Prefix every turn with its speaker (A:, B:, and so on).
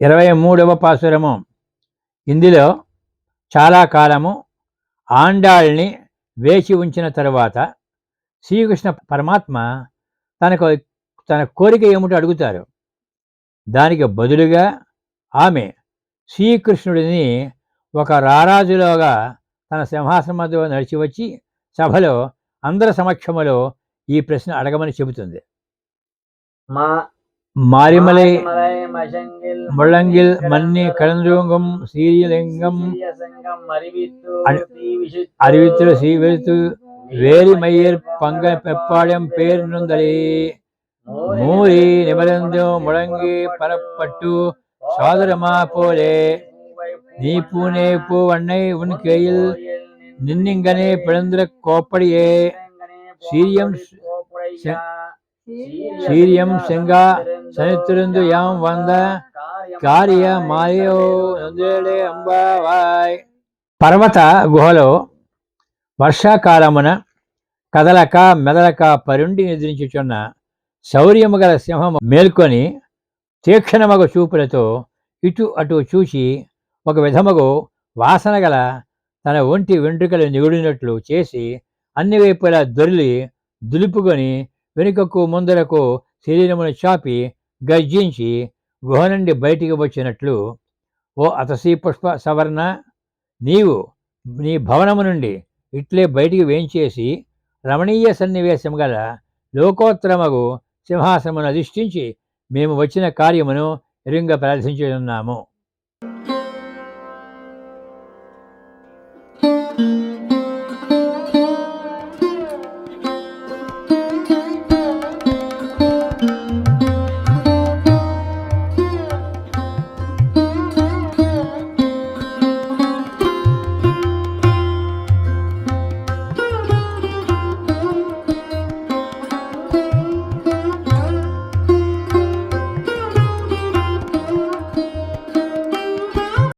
A: ఇరవై మూడవ పాసురము ఇందులో చాలా కాలము ఆండాళ్ళని వేచి ఉంచిన తరువాత శ్రీకృష్ణ పరమాత్మ తనకు తన కోరిక ఏమిటో అడుగుతారు. దానికి బదులుగా ఆమె శ్రీకృష్ణుడిని ఒక రారాజులోగా తన సింహాసనం మధ్య నడిచి వచ్చి సభలో అందరి సమక్షములో ఈ ప్రశ్న అడగమని చెబుతుంది.
B: మా
A: மாரிமலை
B: முழங்கில் மன்னி
A: கலந்தோங்கும்
B: சீரியலிங்கம்
A: அறிவித்து சீவிரித்து வேலிமையர் பங்க பெப்பாளையம் பேருந்தலே மூறி நிமிர்ந்து முழங்கி பரப்பட்டு சோதரமா போலே. நீ பூனே பூவண்ணை உன் கேயில் நின்னிங்கனே பிளந்திர கோப்படியே. சீரியம் சீரியம் செங்கா சனித்திருந்து யாம் வந்த కార్య మాయో నందేలే అంబావాయ్ పర్వత గుహలో వర్షాకాలమున కదలక మెదలక పరుండి నిద్రించుచున్న శౌర్యము గల సింహము మేల్కొని తీక్షణమగు చూపులతో ఇటు అటు చూసి ఒక విధముగు వాసన గల తన ఒంటి వెంట్రుకలు నిగుడినట్లు చేసి అన్ని వైపులా దొరిలి దులుపుకొని వెనుకకు ముందరకు శరీరమును చాపి గర్జించి గుహ నుండి బయటికి వచ్చినట్లు ఓ అతసీ పుష్ప సవర్ణ నీవు నీ భవనము నుండి ఇట్లే బయటికి వేయించేసి రమణీయ సన్నివేశం గల లోకోత్తరమగు సింహాసనమును అధిష్ఠించి మేము వచ్చిన కార్యమును ఎరుంగ ప్రార్థించున్నాము